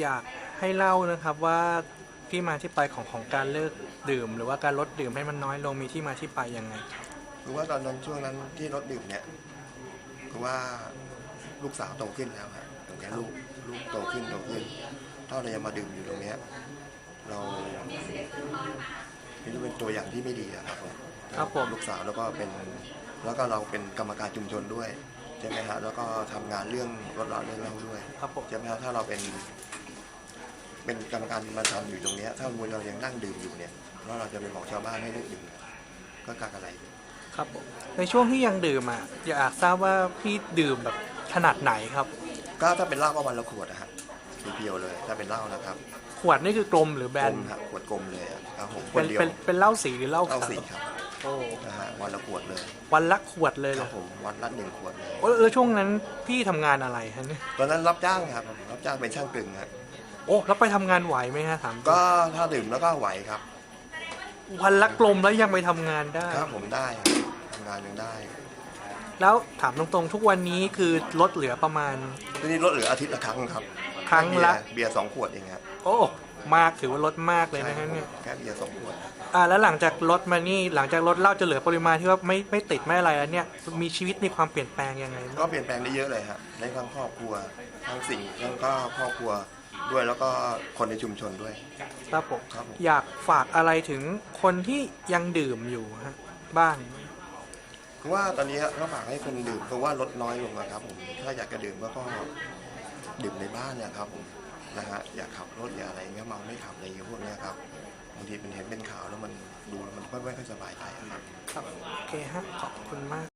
อยากให้เล่านะครับว่าที่มาที่ไปของของการเลิกดื่ม หรือว่าการลดดื่มให้มันน้อยลงมีที่มาที่ไปยังไงครับคือว่าตอนนั้นช่วงนั้นที่รถดื่มเนี่ยคือว่าลูกสาวโตขึ้นแล้วครับตรงนี้ลูกลูกโตขึ้นโตขึ้นถ้าเรายังมาดื่มอยู่ตรงเนี้ยเราไม่รู้เป็นตัวอย่างที่ไม่ดีอะครับผมครับผมลูกสาวแล้วก็เป็นแล้วก็เราเป็นกรรมการชุมชนด้วยใช่ไหมฮะแล้วก็ทำงานเรื่องรถเราเรื่องเล่าด้วยครับผมใช่ไหมฮะถ้าเราเป็น เป็นกรรมการมาทำอยู่ตรงเนี้ยถ้าเรายังนั่งดื่มอยู่เนี่ยแล้วเราจะไปบอกชาวบ้านให้เลิกดื่มก็การอะไร ครับผมในช่วงที่ยังดื่มอะอยากทราบว่าพี่ดื่มแบบขนาดไหนครับ ก็ถ้าเป็นเหล้าก็วันละขวดนะฮะเพียวๆเลย ถ้าเป็นเหล้านะครับ ขวดนี่คือกลมหรือแบกลนมฮะขวดกลมเลยอะครับผมคเป็นนเดียวเป็นเป็นเหล้าสีหรือเหล้าเหล้าขาวสีครับโอ้นะฮะวันละขวดเลย วันละขวดเลยคเหรรัอบผมวันละหนึ่งขวดเลยโอ้แล้วช่วงนั้นพี่ทำงานอะไรฮะเนี่ยตอนนั้นรับจ้างครับผมรับจ้างเป็นช่างกลึงครับ โอ้แล้วไปทำงานไหวไหมฮะถามจริงก็ถ้าดื่มแล้วก็ไหวครับ วันละกลมแล้วยังไปทำงานได้ ครับผมได้ครับทำงานยังได้ แล้วถามตรงๆ ทุกวันนี้คือลดเหลือประมาณ ทีนี้ลดเหลืออาทิตย์ละครั้งครับครั้งละ เบียร์เบียร์สองขวดเองครับโอ้มากถือว่าลดมากเลยนะฮะเนี่ยแค่เบียร์สองขวดอ่าแล้วหลังจากลดมานี่หลังจากลดเหล้าจะเหลือปริมาณที่ว่าไม่ไม่ติดไม่อะไรแล้วเนี่ย มีชีวิตมีความเปลี่ยนแปลงยังไงบ้างก็เปลี่ยนแปลงได้เยอะเลยครับในทั้งครอบครัวทั้งสิ่งทั้งก็ครอบครัวด้วยแล้วก็คนในชุมชนด้วย ครับผมครับผม อยากฝากอะไรถึงคนที่ยังดื่มอยู่ฮะบ้างคือว่าตอนนี้ก็ฝากให้คนดื่มเพราะว่าลดน้อยลงนะครับผมถ้าอยากจะดื่มก็ก็ดื่มในบ้านเนี่ยครับผมนะฮะอย่าขับรถอย่าอะไรเงี้ยเมาไม่ขับอะไรอย่างเงี้ยพวกเนี้ยครับบางทีเป็นเห็นเป็นข่าวแล้วมันดูแล้วมันไม่ค่อยสบายใจอะครับ ครับโอเคฮะขอบคุณมาก